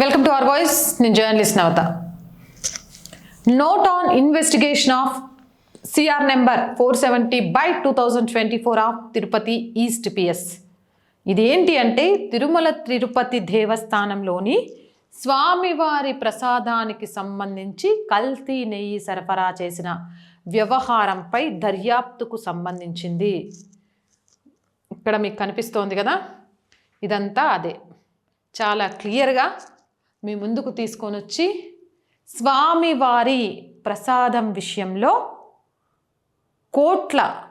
Welcome to our voice నేను journalist Navatha. Note on investigation of CR number four seventy by two thousand twenty four of Tirupati east PS ఇదేంటి అంటే తిరుమల తిరుపతి దేవస్థానంలోని స్వామివారి ప్రసాదానికి సంబంధించి కల్తీ నెయ్యి సరఫరా చేసిన వ్యవహారంపై దర్యాప్తుకు సంబంధించింది. ఇక్కడ మీకు కనిపిస్తోంది కదా? ఇదంతా అదే. చాలా క్లియర్గా మీ ముందుకు తీసుకొని వచ్చి స్వామివారి ప్రసాదం విషయంలో కోట్ల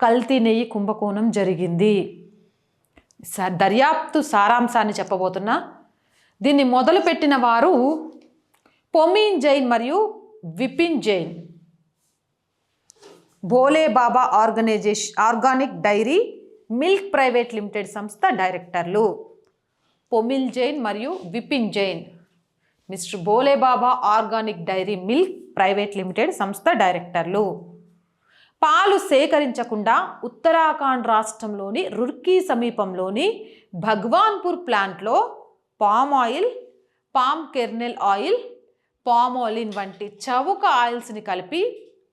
కల్తీ నెయ్యి కుంభకోణం జరిగింది. స- దర్యాప్తు సారాంశాన్ని చెప్పబోతున్నా. దీన్ని మొదలుపెట్టిన వారు పొమీన్ జైన్ మరియు Vipin Jain. Bhole Baba organization organic dairy milk private limited సంస్థ డైరెక్టర్లు. పొమిల్ జైన్ మరియు Vipin Jain. Mister Bolebaba organic dairy milk private limited సంస్థ డైరెక్టర్లు. పాలు సేకరించకుండా ఉత్తరాఖండ్ రాష్ట్రంలోని రుర్కీ సమీపంలోని భగవాన్పూర్ ప్లాంట్లో palm oil palm kernel oil palmolein వంటి చవుక ఆయిల్స్ని కలిపి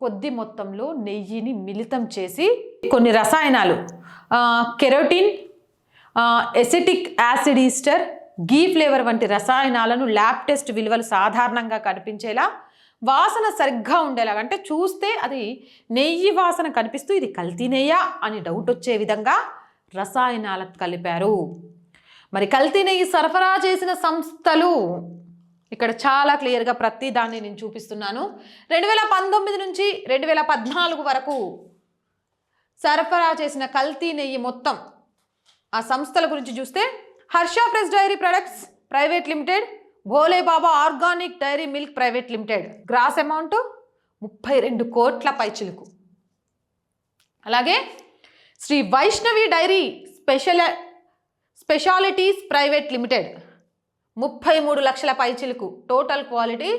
కొద్ది మొత్తంలో నెయ్యిని మిళితం చేసి కొన్ని రసాయనాలు carotene acetic acid ester ghee flavour వంటి రసాయనాలను ల్యాబ్ టెస్ట్ విలువలు సాధారణంగా కనిపించేలా వాసన సరిగ్గా ఉండేలాగా అంటే చూస్తే అది నెయ్యి వాసన కనిపిస్తూ ఇది కల్తీ నెయ్యా అని డౌట్ వచ్చే విధంగా రసాయనాలు కలిపారు. మరి కల్తీ నెయ్యి సరఫరా చేసిన సంస్థలు ఇక్కడ చాలా క్లియర్గా ప్రతి దాన్ని నేను చూపిస్తున్నాను. రెండు వేల పంతొమ్మిది నుంచి రెండు వేల పద్నాలుగు వరకు సరఫరా చేసిన కల్తీ నెయ్యి మొత్తం ఆ సంస్థల గురించి చూస్తే Harsha fresh dairy products private limited Bhole Baba organic dairy milk private limited. Gross amount ముప్పై రెండు కోట్ల పైచిలుకు. అలాగే Shri Vaishnavi dairy special specialities private limited. ముప్పై మూడు లక్షల పైచిలుకు టోటల్ క్వాలిటీ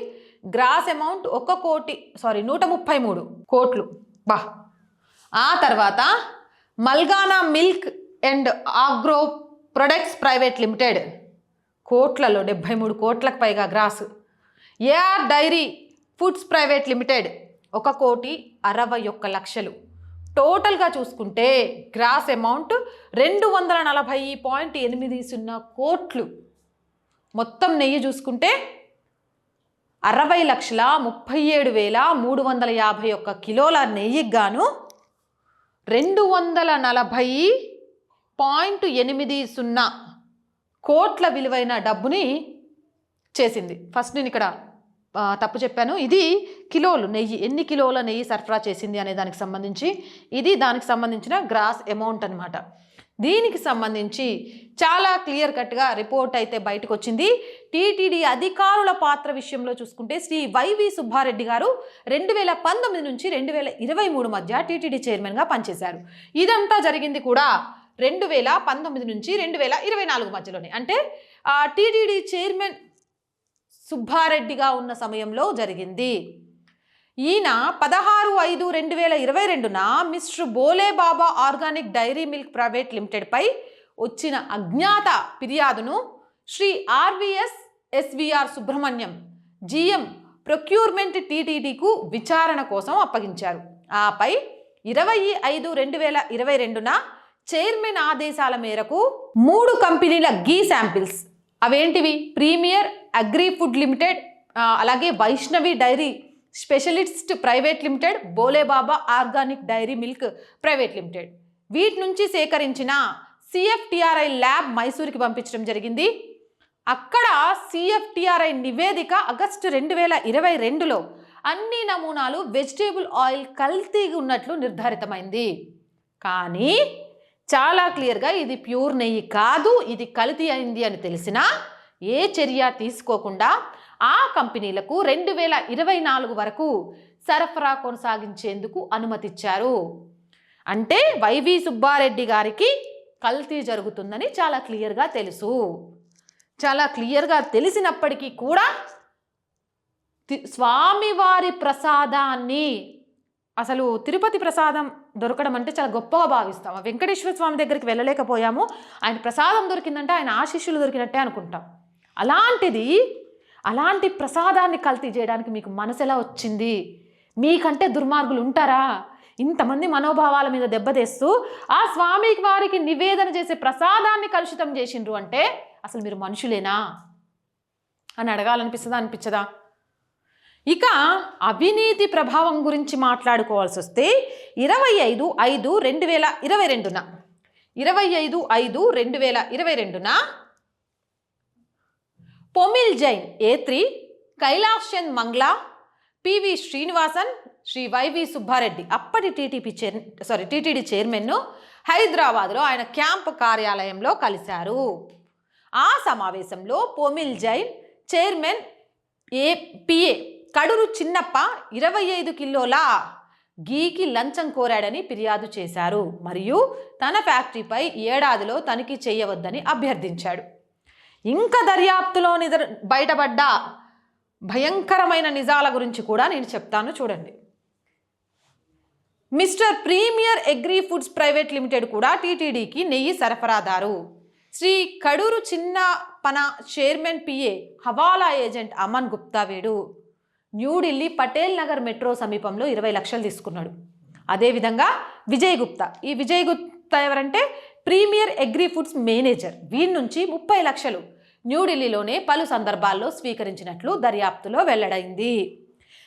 గ్రాస్ అమౌంట్ ఒక కోటి సారీ నూట ముప్పై మూడు కోట్లు. బా. ఆ తర్వాత Malgana milk and agro products private limited కోట్లలో డెబ్భై మూడు కోట్లకు పైగా gross. AR dairy foods private limited ఒక కోటి అరవై ఒక్క లక్షలు. టోటల్గా చూసుకుంటే గ్రాస్ అమౌంట్ రెండు వందల నలభై పాయింట్ ఎనిమిది సున్నా కోట్లు. మొత్తం నెయ్యి చూసుకుంటే అరవై లక్షల ముప్పై ఏడు వేల మూడు వందల యాభై ఒక్క కిలోల నెయ్యికి గాను రెండు వందల నలభై పాయింట్ ఎనిమిది సున్నా కోట్ల విలువైన డబ్బుని చేసింది. ఫస్ట్ నేను ఇక్కడ తప్పు చెప్పాను. ఇది కిలోలు నెయ్యి. ఎన్ని కిలోల నెయ్యి సరఫరా చేసింది అనే దానికి సంబంధించి ఇది దానికి సంబంధించిన గ్రాస్ అమౌంట్ అనమాట దీనికి సంబంధించి చాలా క్లియర్ కట్గా రిపోర్ట్ అయితే బయటకు వచ్చింది టీటీడీ అధికారుల పాత్ర విషయంలో చూసుకుంటే శ్రీ వైవి సుబ్బారెడ్డి గారు రెండు వేల పంతొమ్మిది నుంచి రెండు వేల ఇరవై మూడు మధ్య టీటీడీ చైర్మన్గా పనిచేశారు. ఇదంతా జరిగింది కూడా రెండు వేల పంతొమ్మిది నుంచి రెండు వేల ఇరవై నాలుగు మధ్యలోనే. అంటే ఆ టీటీడీ చైర్మన్ సుబ్బారెడ్డిగా ఉన్న సమయంలో జరిగింది. ఈయన పదహారు ఐదు రెండు వేల ఇరవై రెండున mister Bole Baba organic dairy milk private లిమిటెడ్పై వచ్చిన అజ్ఞాత ఫిర్యాదును Shri RVS SVR Subrahmanyam GM procurement టీటీడీకు విచారణ కోసం అప్పగించారు. ఆపై ఇరవై ఐదు రెండు వేల ఇరవై రెండున చైర్మన్ ఆదేశాల మేరకు మూడు కంపెనీల గీ శాంపిల్స్. అవేంటివి? ప్రీమియర్ అగ్రి ఫుడ్ లిమిటెడ్ అలాగే Vaishnavi dairy specialist private limited Bolebaba organic dairy milk private limited. వీటి నుంచి సేకరించిన సిఎఫ్టిఆర్ఐ ల్యాబ్ మైసూర్కి పంపించడం జరిగింది. అక్కడ సిఎఫ్టిఆర్ఐ నివేదిక ఆగస్టు రెండు వేల ఇరవై రెండులో అన్ని నమూనాలు వెజిటేబుల్ ఆయిల్ కల్తీగా ఉన్నట్లు నిర్ధారితమైంది. కానీ చాలా క్లియర్గా ఇది ప్యూర్ నెయ్యి కాదు ఇది కల్తీ అయింది అని తెలిసినా ఏ చర్య తీసుకోకుండా ఆ కంపెనీలకు రెండు వేల ఇరవై నాలుగు వరకు సరఫరా కొనసాగించేందుకు అనుమతిచ్చారు. అంటే వైవి సుబ్బారెడ్డి గారికి కల్తీ జరుగుతుందని చాలా క్లియర్గా తెలుసు. చాలా క్లియర్గా తెలిసినప్పటికీ కూడా తి- స్వామివారి ప్రసాదాన్ని అసలు తిరుపతి ప్రసాదం దొరకడం అంటే చాలా గొప్పగా భావిస్తాం. వెంకటేశ్వర స్వామి దగ్గరికి వెళ్ళలేకపోయాము. ఆయన ప్రసాదం దొరికిందంటే ఆయన ఆశీస్సులు దొరికినట్టే అనుకుంటాం. అలాంటిది అలాంటి ప్రసాదాన్ని కల్తీ చేయడానికి మీకు మనసు ఎలా వచ్చింది? మీకంటే దుర్మార్గులు ఉంటారా? ఇంతమంది మనోభావాల మీద దెబ్బతీస్తూ ఆ స్వామి వారికి నివేదన చేసే ప్రసాదాన్ని కలుషితం చేసిండ్రు అంటే అసలు మీరు మనుషులేనా? అని అడగాలనిపిస్తుందా? అనిపించదా? ఇక అవినీతి ప్రభావం గురించి మాట్లాడుకోవాల్సి వస్తే ఇరవై ఐదు ఐదు రెండు వేల ఇరవై రెండున. ఇరవై ఐదు ఐదు రెండు వేల ఇరవై రెండున Pomil Jain A three Kailash Chand Mangla PV Srinivasan Shri YV Subbareddy. అప్పటి టీటీపీ చైర్ సారీ టీటీడీ చైర్మన్ను హైదరాబాద్లో ఆయన క్యాంప్ కార్యాలయంలో కలిశారు. ఆ సమావేశంలో Pomil Jain chairman A PA Kaduru Chinnappa ఇరవై ఐదు కిలోల గీకి లంచం కోరాడని ఫిర్యాదు చేశారు. మరియు తన ఫ్యాక్టరీపై ఏడాదిలో తనిఖీ చేయవద్దని అభ్యర్థించాడు. ఇంకా దర్యాప్తులో నిజ బయటపడ్డ భయంకరమైన నిజాల గురించి కూడా నేను చెప్తాను చూడండి. Mister premier agri foods private limited కూడా టీటీడీకి నెయ్యి సరఫరాదారు. Shri Kaduru Chinnappa chairman PA hawala agent Aman Gupta వీడు. న్యూఢిల్లీ పటేల్ నగర్ మెట్రో సమీపంలో ఇరవై లక్షలు తీసుకున్నాడు. అదేవిధంగా విజయ్ గుప్తా. ఈ విజయ్ గుప్తా ఎవరంటే ప్రీమియర్ అగ్రి ఫుడ్స్ మేనేజర్. వీరి నుంచి ముప్పై లక్షలు న్యూఢిల్లీలోనే పలు సందర్భాల్లో స్వీకరించినట్లు దర్యాప్తులో వెల్లడైంది.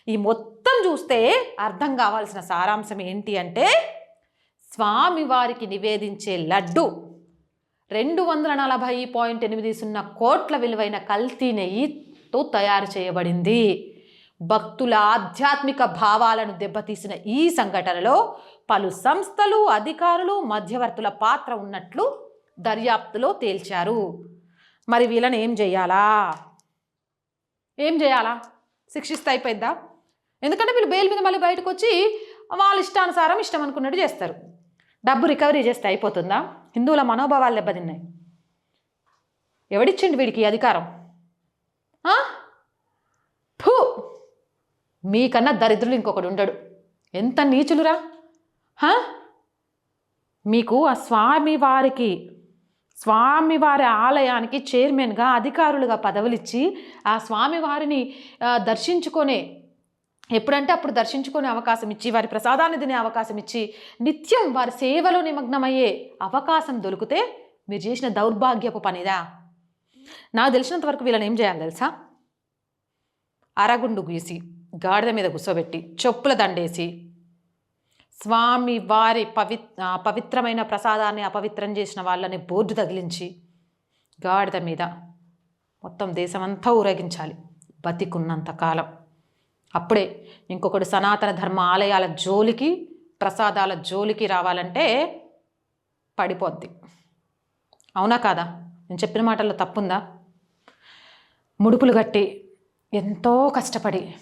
ఈ మొత్తం చూస్తే అర్థం కావాల్సిన సారాంశం ఏంటి అంటే స్వామివారికి నివేదించే లడ్డు రెండు వందల నలభై పాయింట్ ఎనిమిది సున్నా కోట్ల విలువైన కల్తీ నెయ్యితో తయారు చేయబడింది. భక్తుల ఆధ్యాత్మిక భావాలను దెబ్బతీసిన ఈ సంఘటనలో పలు సంస్థలు అధికారులు మధ్యవర్తుల పాత్ర ఉన్నట్లు దర్యాప్తులో తేల్చారు. మరి వీళ్ళని ఏం చేయాలా? ఏం చేయాలా? శిక్షిస్తే అయిపోయిద్దా? ఎందుకంటే వీళ్ళు బెయిల్ మీద మళ్ళీ బయటకు వచ్చి వాళ్ళ ఇష్టానుసారం ఇష్టం అనుకున్నట్టు చేస్తారు. డబ్బు రికవరీ చేస్తే అయిపోతుందా? హిందువుల మనోభావాలు దెబ్బతిన్నాయి. ఎవడిచ్చిండు వీడికి అధికారం? ఆ? మీకన్నా దరిద్రులు ఇంకొకడు ఉండడు. ఎంత నీచులురా? మీకు ఆ స్వామి వారికి స్వామివారి ఆలయానికి చైర్మన్గా అధికారులుగా పదవులిచ్చి ఆ స్వామివారిని ఆ, దర్శించుకొనే ఎప్పుడంటే అప్పుడు దర్శించుకునే అవకాశం ఇచ్చి వారి ప్రసాదాన్ని తినే అవకాశం ఇచ్చి నిత్యం వారి సేవలో నిమగ్నమయ్యే అవకాశం దొరికితే మీరు చేసిన దౌర్భాగ్యపు పనిదా? నాకు తెలిసినంత వరకు వీళ్ళని ఏం చేయాలి తెలుసా? అరగుండు గీసి. గాడిద మీద కూర్చోబెట్టి చెప్పుల దండేసి స్వామి వారి పవి పవిత్రమైన ప్రసాదాన్ని అపవిత్రం చేసిన వాళ్ళని బోర్డు తగిలించి గాడిద మీద మొత్తం దేశమంతా ఊరేగించాలి బతికున్నంత కాలం. అప్పుడే ఇంకొకడు సనాతన ధర్మ ఆలయాల జోలికి ప్రసాదాల జోలికి రావాలంటే పడిపోద్ది. అవునా కాదా? నేను చెప్పిన మాటల్లో తప్పుందా? ముడుపులు కట్టి ఎంతో కష్టపడి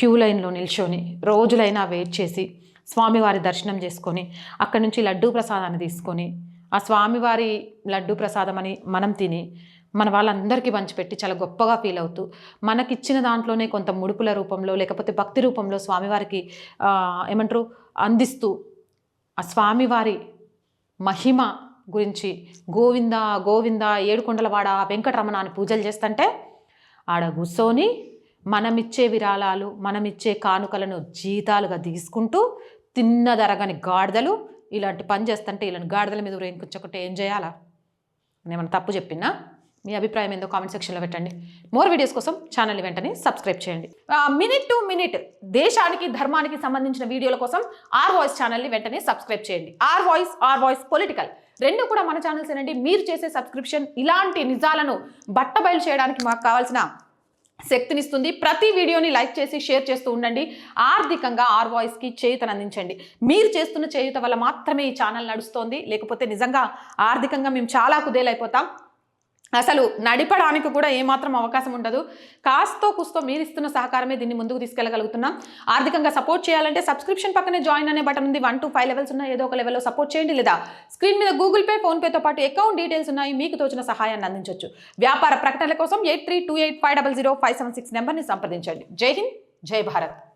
క్యూ లైన్లో నిల్చొని రోజులైనా వెయిట్ చేసి స్వామివారి దర్శనం చేసుకొని అక్కడి నుంచి లడ్డూ ప్రసాదాన్ని తీసుకొని ఆ స్వామివారి లడ్డూ ప్రసాదం అని మనం తిని మన వాళ్ళందరికీ పంచిపెట్టి చాలా గొప్పగా ఫీల్ అవుతూ మనకిచ్చిన దాంట్లోనే కొంత ముడుపుల రూపంలో లేకపోతే భక్తి రూపంలో స్వామివారికి ఏమంటారు అందిస్తూ ఆ స్వామివారి మహిమ గురించి గోవింద గోవింద ఏడుకొండలవాడ వెంకటరమణ అని పూజలు చేస్తుంటే ఆడ కూర్చొని మనమిచ్చే విరాళాలు మనమిచ్చే కానుకలను జీతాలుగా తీసుకుంటూ తిన్నదరగని గాడిదలు ఇలాంటి పని చేస్తుంటే ఇలాంటి గాడిదల మీద ఊరేగించకుంటే ఏం చేయాలా? నేమైనా తప్పు చెప్పినా? మీ అభిప్రాయం ఏందో కామెంట్ సెక్షన్లో పెట్టండి. మోర్ వీడియోస్ కోసం ఛానల్ వెంటనే సబ్స్క్రైబ్ చేయండి. మినిట్ టు మినిట్ దేశానికి ధర్మానికి సంబంధించిన వీడియోల కోసం ఆర్ వాయిస్ ఛానల్ని వెంటనే సబ్స్క్రైబ్ చేయండి. Our voice our voice political. రెండు కూడా మన ఛానల్స్ ఏనండి మీరు చేసే సబ్స్క్రిప్షన్ ఇలాంటి నిజాలను బట్టబయలు చేయడానికి మాకు కావాల్సిన శక్తినిస్తుంది. ప్రతి వీడియోని లైక్ చేసి షేర్ చేస్తూ ఉండండి. ఆర్థికంగా ఆర్ వాయిస్కి చేయుతను అందించండి మీరు చేస్తున్న చేయుత వల్ల మాత్రమే ఈ ఛానల్ నడుస్తోంది. లేకపోతే నిజంగా ఆర్థికంగా మేము చాలా కుదేలైపోతాం. అసలు నడిపడానికి కూడా ఏమాత్రం అవకాశం ఉండదు. కాస్తో కుస్తో మీరు ఇస్తున్న సహకారమే దీన్ని ముందుకు తీసుకెళ్ళగలుగుతున్నాం. ఆర్థికంగా సపోర్ట్ చేయాలంటే సబ్స్క్రిప్షన్ పక్కనే జాయిన్ అనే బటన్ ఉంది. వన్ టు ఫైవ్ లెవెల్స్ ఉన్నాయి ఏదో ఒక లెవెల్లో సపోర్ట్ చేయండి. లేదా స్క్రీన్ మీద గూగుల్ పే ఫోన్పేతో పాటు అకౌంట్ డీటెయిల్స్ ఉన్నాయి. మీకు తోచిన సహాయాన్ని అందించవచ్చు వ్యాపార ప్రకటనల కోసం eight three two eight five double zero five seven six నెంబర్ని సంప్రదించండి. జై హింద్ జై భారత్.